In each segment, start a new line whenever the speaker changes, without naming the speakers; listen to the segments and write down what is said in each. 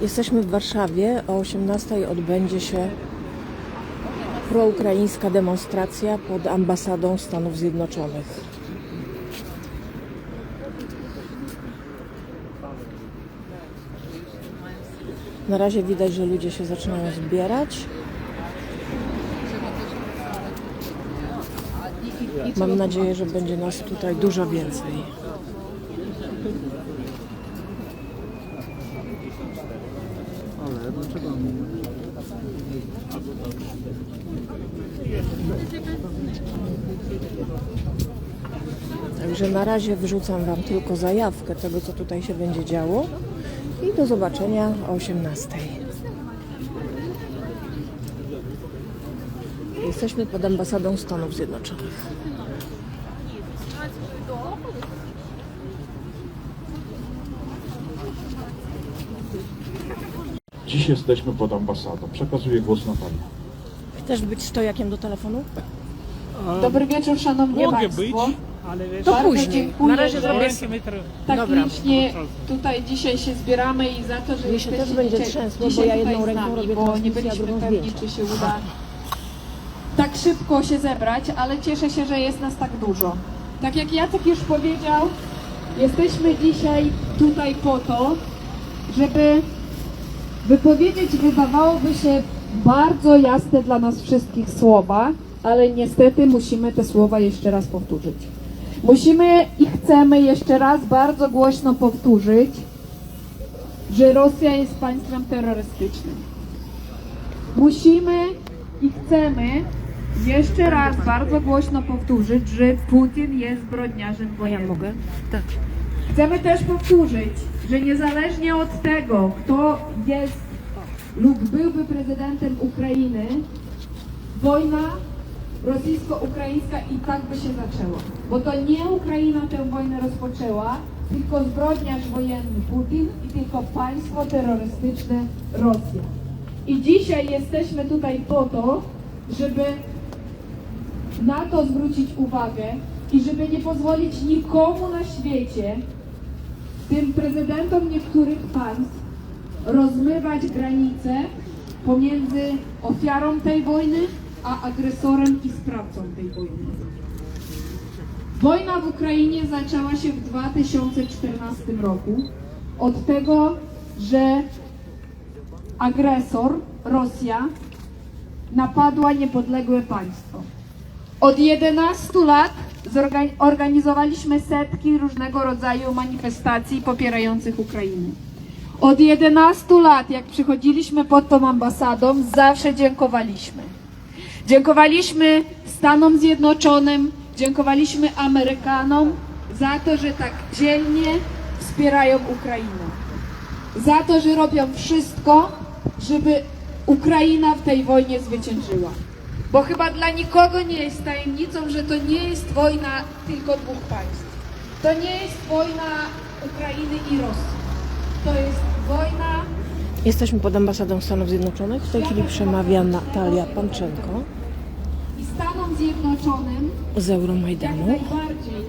Jesteśmy w Warszawie. O 18 odbędzie się proukraińska demonstracja pod ambasadą Stanów Zjednoczonych. Na razie widać, że ludzie się zaczynają zbierać. Mam nadzieję, że będzie nas tutaj dużo więcej. Także na razie wrzucam Wam tylko zajawkę tego, co tutaj się będzie działo. I do zobaczenia o 18. Jesteśmy pod ambasadą Stanów Zjednoczonych.
Dziś jesteśmy pod ambasadą. Przekazuję głos na Panią.
Chcesz być stojakiem do telefonu?
Dobry wieczór, szanowni
Mogę
państwo.
być,
To później. Na razie zrobię
Tak
Dobra.
licznie tutaj dzisiaj się zbieramy i za to, że
Mnie się
jesteście
też będzie
dzisiaj,
trzęsło, bo
dzisiaj
ja
tutaj
jedną
z
ręką
nami,
robię
bo nie
transmisję, a
byliśmy
drugą
pewni,
zdjęcia.
czy się uda tak szybko się zebrać, ale cieszę się, że jest nas tak dużo. Tak jak Jacek już powiedział, jesteśmy dzisiaj tutaj po to, żeby wypowiedzieć wydawałoby się bardzo jasne dla nas wszystkich słowa, ale niestety musimy te słowa jeszcze raz powtórzyć. Musimy i chcemy jeszcze raz bardzo głośno powtórzyć, że Rosja jest państwem terrorystycznym. Musimy i chcemy jeszcze raz bardzo głośno powtórzyć, że Putin jest zbrodniarzem wojennym.
mogę? Tak.
Chcemy też powtórzyć, że niezależnie od tego, kto jest lub byłby prezydentem Ukrainy, wojna rosyjsko-ukraińska i tak by się zaczęła. Bo to nie Ukraina tę wojnę rozpoczęła, tylko zbrodniarz wojenny Putin i tylko państwo terrorystyczne Rosja. I dzisiaj jesteśmy tutaj po to, żeby na to zwrócić uwagę i żeby nie pozwolić nikomu na świecie, tym prezydentom niektórych państw, rozmywać granice pomiędzy ofiarą tej wojny, a agresorem i sprawcą tej wojny. Wojna w Ukrainie zaczęła się w 2014 roku od tego, że agresor, Rosja, napadła niepodległe państwo. Od 11 lat organizowaliśmy setki różnego rodzaju manifestacji popierających Ukrainę. Od 11 lat, jak przychodziliśmy pod tą ambasadą, zawsze dziękowaliśmy. Dziękowaliśmy Stanom Zjednoczonym, dziękowaliśmy Amerykanom za to, że tak dzielnie wspierają Ukrainę. Za to, że robią wszystko, żeby Ukraina w tej wojnie zwyciężyła. Bo chyba dla nikogo nie jest tajemnicą, że to nie jest wojna tylko dwóch państw. To nie jest wojna Ukrainy i Rosji. To jest wojna
Jesteśmy pod ambasadą Stanów Zjednoczonych. W tej chwili przemawia Natalia Panczenko
Zjednoczonym
z
jak
Euromajdanu.
najbardziej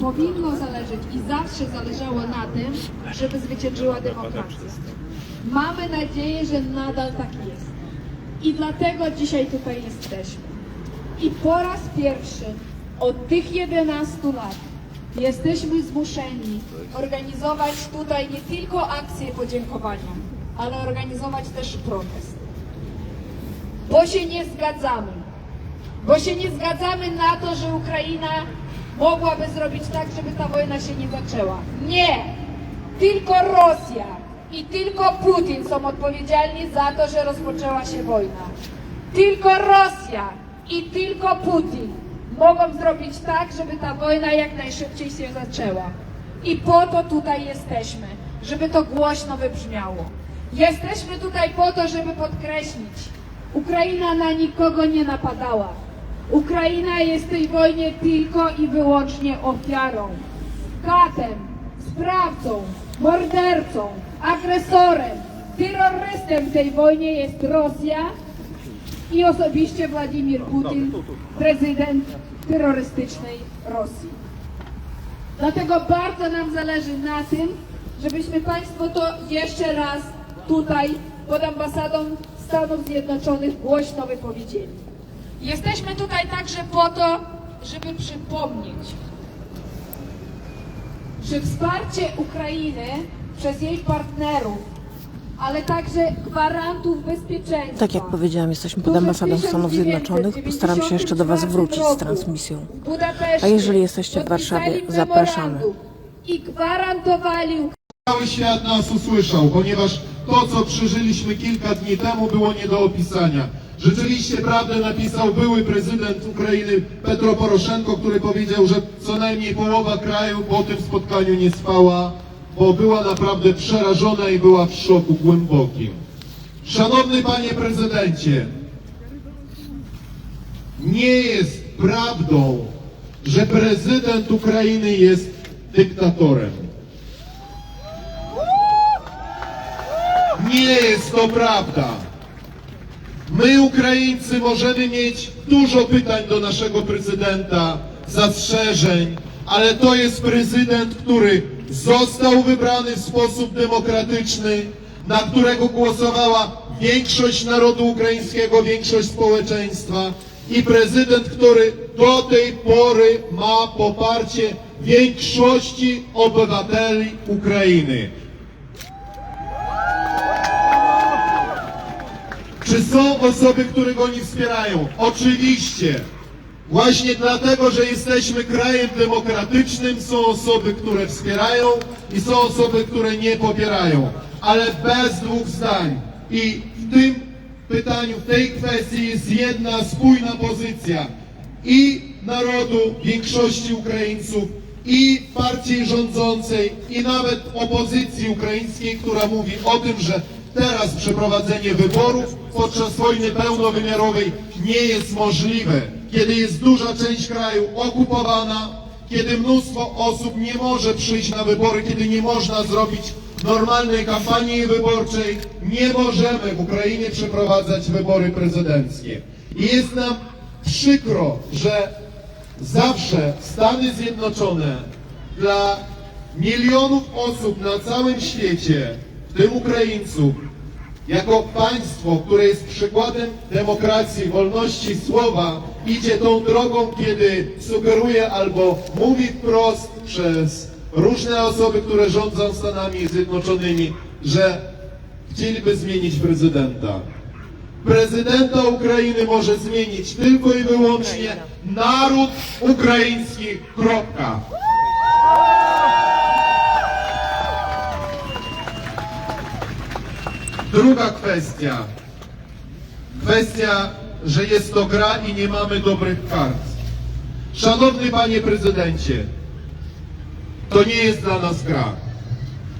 powinno zależeć i zawsze zależało na tym, żeby zwyciężyła demokracja. Mamy nadzieję, że nadal tak jest. I dlatego dzisiaj tutaj jesteśmy. I po raz pierwszy od tych 11 lat jesteśmy zmuszeni organizować tutaj nie tylko akcję podziękowania, ale organizować też protest. Bo się nie zgadzamy bo się nie zgadzamy na to, że Ukraina mogłaby zrobić tak, żeby ta wojna się nie zaczęła. Nie! Tylko Rosja i tylko Putin są odpowiedzialni za to, że rozpoczęła się wojna. Tylko Rosja i tylko Putin mogą zrobić tak, żeby ta wojna jak najszybciej się zaczęła. I po to tutaj jesteśmy, żeby to głośno wybrzmiało. Jesteśmy tutaj po to, żeby podkreślić, Ukraina na nikogo nie napadała. Ukraina jest tej wojnie tylko i wyłącznie ofiarą, katem, sprawcą, mordercą, agresorem, terrorystem w tej wojnie jest Rosja i osobiście Władimir Putin, prezydent terrorystycznej Rosji. Dlatego bardzo nam zależy na tym, żebyśmy Państwo to jeszcze raz tutaj pod ambasadą Stanów Zjednoczonych głośno wypowiedzieli. Jesteśmy tutaj także po to, żeby przypomnieć, że wsparcie Ukrainy przez jej partnerów, ale także gwarantów bezpieczeństwa.
Tak jak powiedziałam, jesteśmy pod ambasadą Stanów
1994
Zjednoczonych. Postaram się jeszcze do Was wrócić z transmisją. A jeżeli jesteście w Warszawie, zapraszamy.
I gwarantowali
Cały świat nas usłyszał, ponieważ to, co przeżyliśmy kilka dni temu, było nie do opisania. Rzeczywiście prawdę napisał były prezydent Ukrainy Petro Poroszenko, który powiedział, że co najmniej połowa kraju po tym spotkaniu nie spała, bo była naprawdę przerażona i była w szoku głębokim. Szanowny panie prezydencie, nie jest prawdą, że prezydent Ukrainy jest dyktatorem. Nie jest to prawda. My, Ukraińcy, możemy mieć dużo pytań do naszego prezydenta, zastrzeżeń, ale to jest prezydent, który został wybrany w sposób demokratyczny, na którego głosowała większość narodu ukraińskiego, większość społeczeństwa i prezydent, który do tej pory ma poparcie większości obywateli Ukrainy. Czy są osoby, które go nie wspierają? Oczywiście. Właśnie dlatego, że jesteśmy krajem demokratycznym, są osoby, które wspierają i są osoby, które nie popierają. Ale bez dwóch zdań. I w tym pytaniu, w tej kwestii jest jedna spójna pozycja i narodu, większości Ukraińców, i partii rządzącej, i nawet opozycji ukraińskiej, która mówi o tym, że teraz przeprowadzenie wyborów podczas wojny pełnowymiarowej nie jest możliwe, kiedy jest duża część kraju okupowana, kiedy mnóstwo osób nie może przyjść na wybory, kiedy nie można zrobić normalnej kampanii wyborczej, nie możemy w Ukrainie przeprowadzać wybory prezydenckie. Jest nam przykro, że zawsze Stany Zjednoczone dla milionów osób na całym świecie, tym Ukraińców, jako państwo, które jest przykładem demokracji, wolności słowa, idzie tą drogą, kiedy sugeruje albo mówi wprost przez różne osoby, które rządzą Stanami Zjednoczonymi, że chcieliby zmienić prezydenta. Prezydenta Ukrainy może zmienić tylko i wyłącznie naród ukraiński. Kropka. Druga kwestia. Kwestia, że jest to gra i nie mamy dobrych kart. Szanowny panie prezydencie, to nie jest dla nas gra.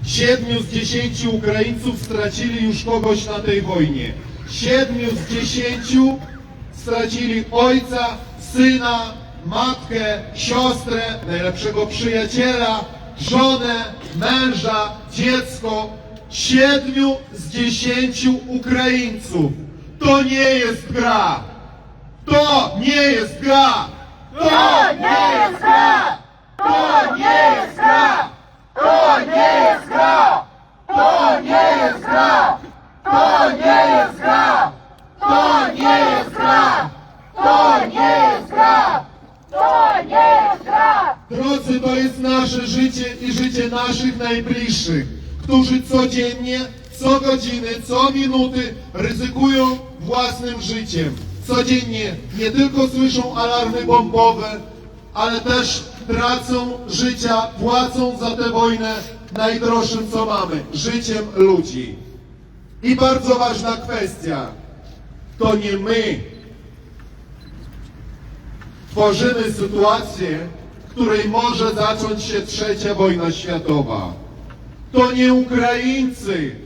Siedmiu z dziesięciu Ukraińców stracili już kogoś na tej wojnie. Siedmiu z dziesięciu stracili ojca, syna, matkę, siostrę, najlepszego przyjaciela, żonę, męża, dziecko. Siedmiu z dziesięciu Ukraińców. To nie jest gra. To nie jest gra. To nie jest gra. To nie jest gra. To nie jest gra! To nie jest gra! To nie jest gra! To nie jest gra! To nie jest gra! To nie jest gra! Drodzy, to jest nasze życie i życie naszych najbliższych, którzy codziennie, co godziny, co minuty ryzykują własnym życiem. Codziennie nie tylko słyszą alarmy bombowe, ale też tracą życia, płacą za tę wojnę najdroższym, co mamy życiem ludzi. I bardzo ważna kwestia. To nie my tworzymy sytuację, w której może zacząć się trzecia wojna światowa. To nie Ukraińcy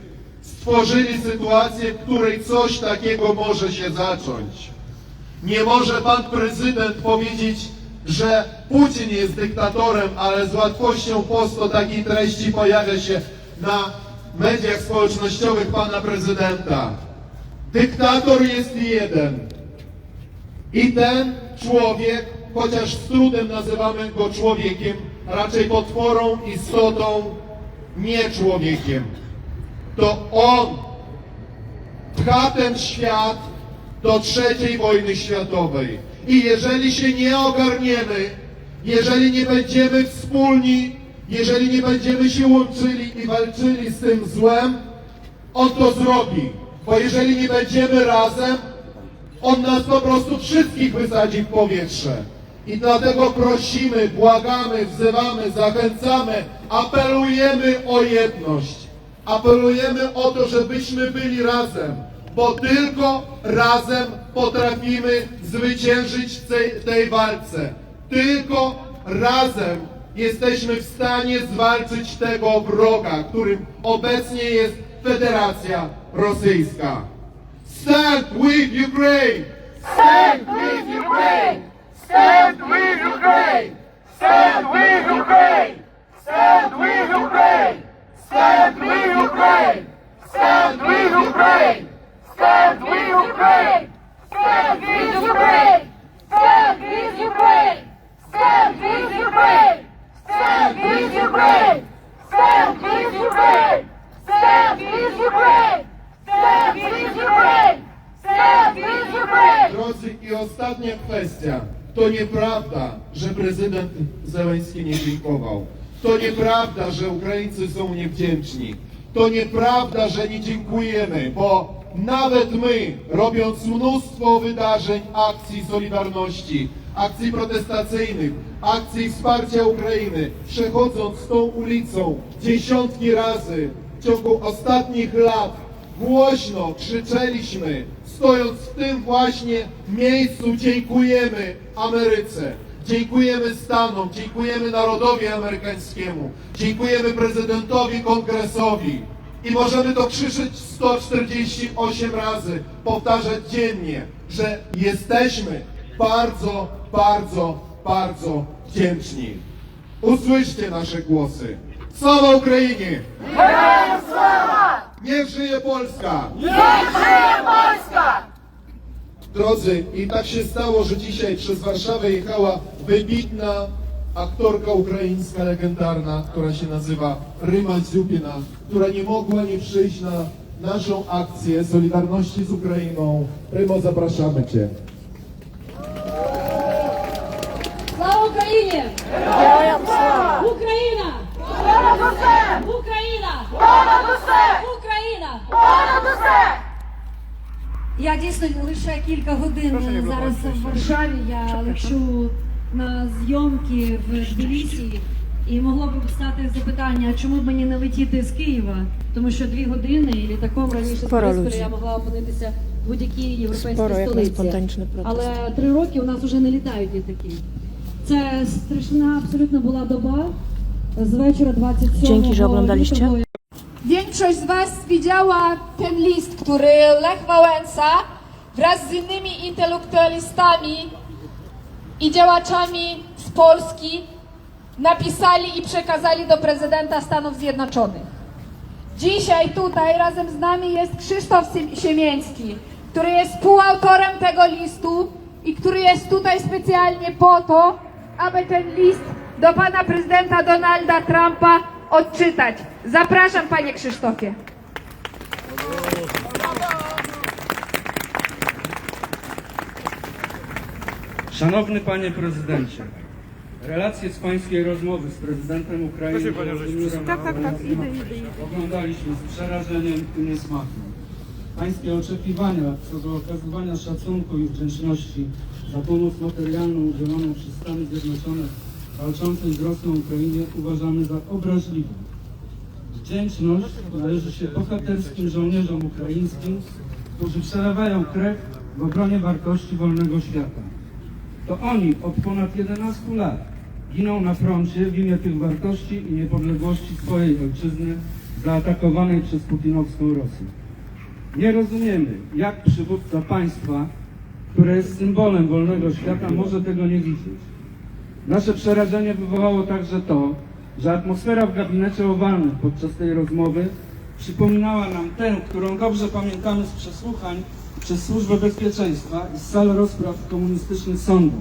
stworzyli sytuację, w której coś takiego może się zacząć. Nie może pan prezydent powiedzieć, że Putin jest dyktatorem, ale z łatwością post o takiej treści pojawia się na mediach społecznościowych pana prezydenta. Dyktator jest jeden. I ten człowiek, chociaż z trudem nazywamy go człowiekiem, raczej potworą, istotą, nie człowiekiem. To on pcha ten świat do trzeciej wojny światowej. I jeżeli się nie ogarniemy, jeżeli nie będziemy wspólni, jeżeli nie będziemy się łączyli i walczyli z tym złem, on to zrobi. Bo jeżeli nie będziemy razem, on nas po prostu wszystkich wysadzi w powietrze. I dlatego prosimy, błagamy, wzywamy, zachęcamy, apelujemy o jedność. Apelujemy o to, żebyśmy byli razem, bo tylko razem potrafimy zwyciężyć w tej, tej walce. Tylko razem jesteśmy w stanie zwalczyć tego wroga, którym obecnie jest Federacja Rosyjska. Stand with Ukraine!
Stand with Ukraine!
Ukraińcy są niewdzięczni. To nieprawda, że nie dziękujemy, bo nawet my, robiąc mnóstwo wydarzeń, akcji Solidarności, akcji protestacyjnych, akcji wsparcia Ukrainy, przechodząc tą ulicą dziesiątki razy w ciągu ostatnich lat, głośno krzyczeliśmy, stojąc w tym właśnie miejscu, dziękujemy Ameryce. Dziękujemy Stanom, dziękujemy narodowi amerykańskiemu, dziękujemy prezydentowi, kongresowi. I możemy to krzyczeć 148 razy, powtarzać dziennie, że jesteśmy bardzo, bardzo, bardzo wdzięczni. Usłyszcie nasze głosy. Sława Ukrainie! Niech żyje Polska!
Niech żyje Polska!
Drodzy, i tak się stało, że dzisiaj przez Warszawę jechała wybitna aktorka ukraińska legendarna, która się nazywa Ryma Dziupina, która nie mogła nie przyjść na naszą akcję Solidarności z Ukrainą. Rymo, zapraszamy Cię.
Слава Україні!
Героям слава!
Україна!
Понад усе!
Україна!
Понад усе!
Україна!
Понад усе!
Я дійсно лише кілька годин зараз в Варшаві. Я лечу на зйомки в Тбілісі. І могло б стати запитання, чому б мені не летіти з Києва? Тому що дві години і літаком раніше з Борисполя я могла опинитися в будь-якій європейській столиці. Але три роки у нас вже не літають літаки. Це страшна абсолютно була доба. З вечора 27
Dzięki, że oglądaliście.
лютого
Większość z Was widziała ten list, który Lech Wałęsa wraz z innymi intelektualistami i działaczami z Polski napisali i przekazali do prezydenta Stanów Zjednoczonych. Dzisiaj tutaj razem z nami jest Krzysztof Siem- Siemięcki, który jest współautorem tego listu i który jest tutaj specjalnie po to, aby ten list do pana prezydenta Donalda Trumpa odczytać. Zapraszam panie Krzysztofie.
Szanowny Panie Prezydencie, relacje z Pańskiej rozmowy z prezydentem Ukrainy Władimirem Zełenskim oglądaliśmy z przerażeniem i niesmakiem. Pańskie oczekiwania co do okazywania szacunku i wdzięczności za pomoc materialną udzieloną przez Stany Zjednoczone walczącej z Rosją Ukrainie uważamy za obraźliwą. Wdzięczność należy się bohaterskim żołnierzom ukraińskim, którzy przelewają krew w obronie wartości wolnego świata. To oni od ponad 11 lat giną na froncie w imię tych wartości i niepodległości swojej ojczyzny zaatakowanej przez putinowską Rosję. Nie rozumiemy, jak przywódca państwa, które jest symbolem wolnego świata, może tego nie widzieć. Nasze przerażenie wywołało także to, że atmosfera w gabinecie owalnym podczas tej rozmowy przypominała nam tę, którą dobrze pamiętamy z przesłuchań przez Służbę Bezpieczeństwa i z sal rozpraw komunistycznych sądów.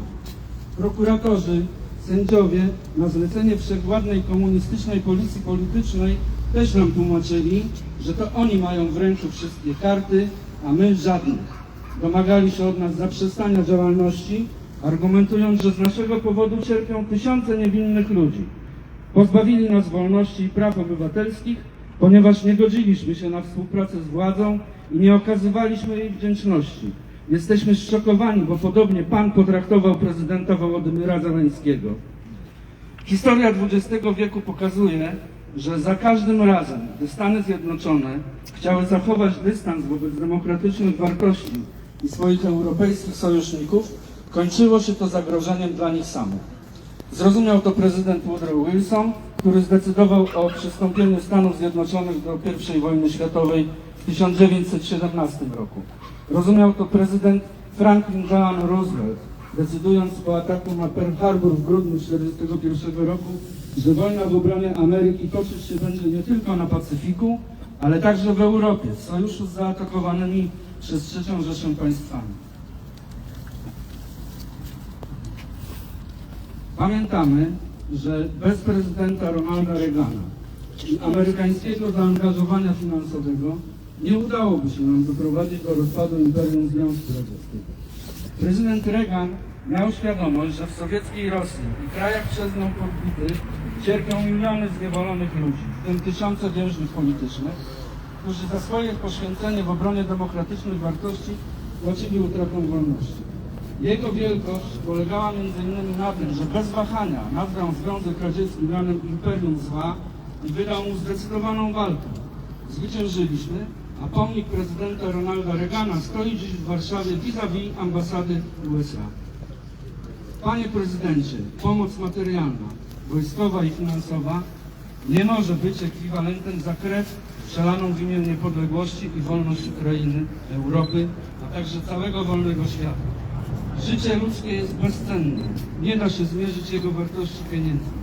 Prokuratorzy, sędziowie na zlecenie wszechwładnej komunistycznej policji politycznej też nam tłumaczyli, że to oni mają w ręku wszystkie karty a my żadnych. Domagali się od nas zaprzestania działalności, argumentując, że z naszego powodu cierpią tysiące niewinnych ludzi. Pozbawili nas wolności i praw obywatelskich, ponieważ nie godziliśmy się na współpracę z władzą i nie okazywaliśmy jej wdzięczności. Jesteśmy zszokowani, bo podobnie Pan potraktował prezydenta Wołodymyra Zeleńskiego. Historia XX wieku pokazuje, że za każdym razem, gdy Stany Zjednoczone chciały zachować dystans wobec demokratycznych wartości i swoich europejskich sojuszników, kończyło się to zagrożeniem dla nich samych. Zrozumiał to prezydent Woodrow Wilson, który zdecydował o przystąpieniu Stanów Zjednoczonych do I wojny światowej w 1917 roku. Rozumiał to prezydent Franklin Delano Roosevelt, decydując po ataku na Pearl Harbor w grudniu 1941 roku, że wojna w obronie Ameryki toczyć się będzie nie tylko na Pacyfiku, ale także w Europie, w sojuszu z zaatakowanymi przez III Rzeszę państwami. Pamiętamy, że bez prezydenta Ronalda Reagana i amerykańskiego zaangażowania finansowego nie udałoby się nam doprowadzić do rozpadu Imperium Związku Radzieckiego. Prezydent Reagan miał świadomość, że w sowieckiej Rosji i krajach przez nią podbitych cierpią miliony zniewolonych ludzi, w tym tysiące więźniów politycznych, którzy za swoje poświęcenie w obronie demokratycznych wartości płacili utratą wolności. Jego wielkość polegała m.in. na tym, że bez wahania nabrał Związek Radziecki mianem Imperium Zła i wydał mu zdecydowaną walkę. Zwyciężyliśmy, a pomnik prezydenta Ronalda Reagana stoi dziś w Warszawie vis-a-vis ambasady USA. Panie prezydencie, pomoc materialna, wojskowa i finansowa nie może być ekwiwalentem za krew przelaną w imię niepodległości i wolności Ukrainy, Europy, a także całego wolnego świata. Życie ludzkie jest bezcenne. Nie da się zmierzyć jego wartości pieniędzmi.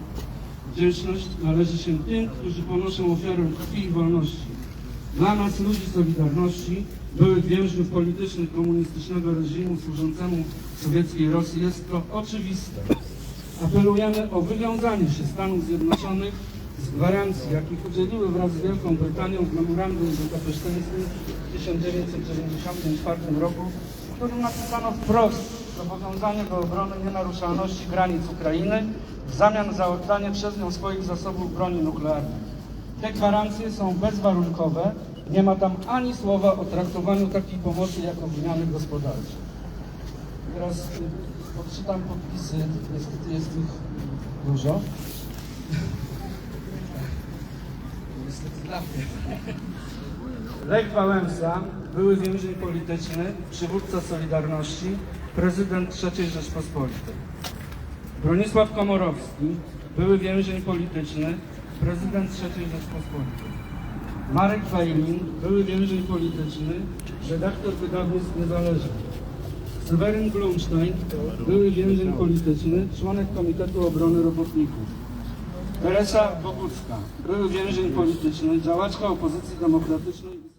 Wdzięczność należy się tym, którzy ponoszą ofiarę krwi i wolności. Dla nas, ludzi Solidarności, byłych więźniów politycznych komunistycznego reżimu służącemu sowieckiej Rosji, jest to oczywiste. Apelujemy o wywiązanie się Stanów Zjednoczonych z gwarancji, jakich udzieliły wraz z Wielką Brytanią w memorandum budapeszteńskim w 1994 roku, w którym napisano wprost zobowiązanie do obrony nienaruszalności granic Ukrainy w zamian za oddanie przez nią swoich zasobów broni nuklearnej. Te gwarancje są bezwarunkowe, nie ma tam ani słowa o traktowaniu takiej pomocy jako wymiany gospodarczej. Teraz y, odczytam podpisy, niestety jest ich dużo. Niestety dla mnie. Lech Wałęsa, były więzień polityczny, przywódca Solidarności, prezydent III Rzeczpospolitej. Bronisław Komorowski, były więzień polityczny, prezydent III Rzeczpospolitej. Marek Wajlin, były więzień polityczny, redaktor wydawnictw niezależnych. Seweryn Blumstein, były więzień polityczny, członek Komitetu Obrony Robotników. Teresa Bogucka, były więzień polityczny, działaczka opozycji demokratycznej.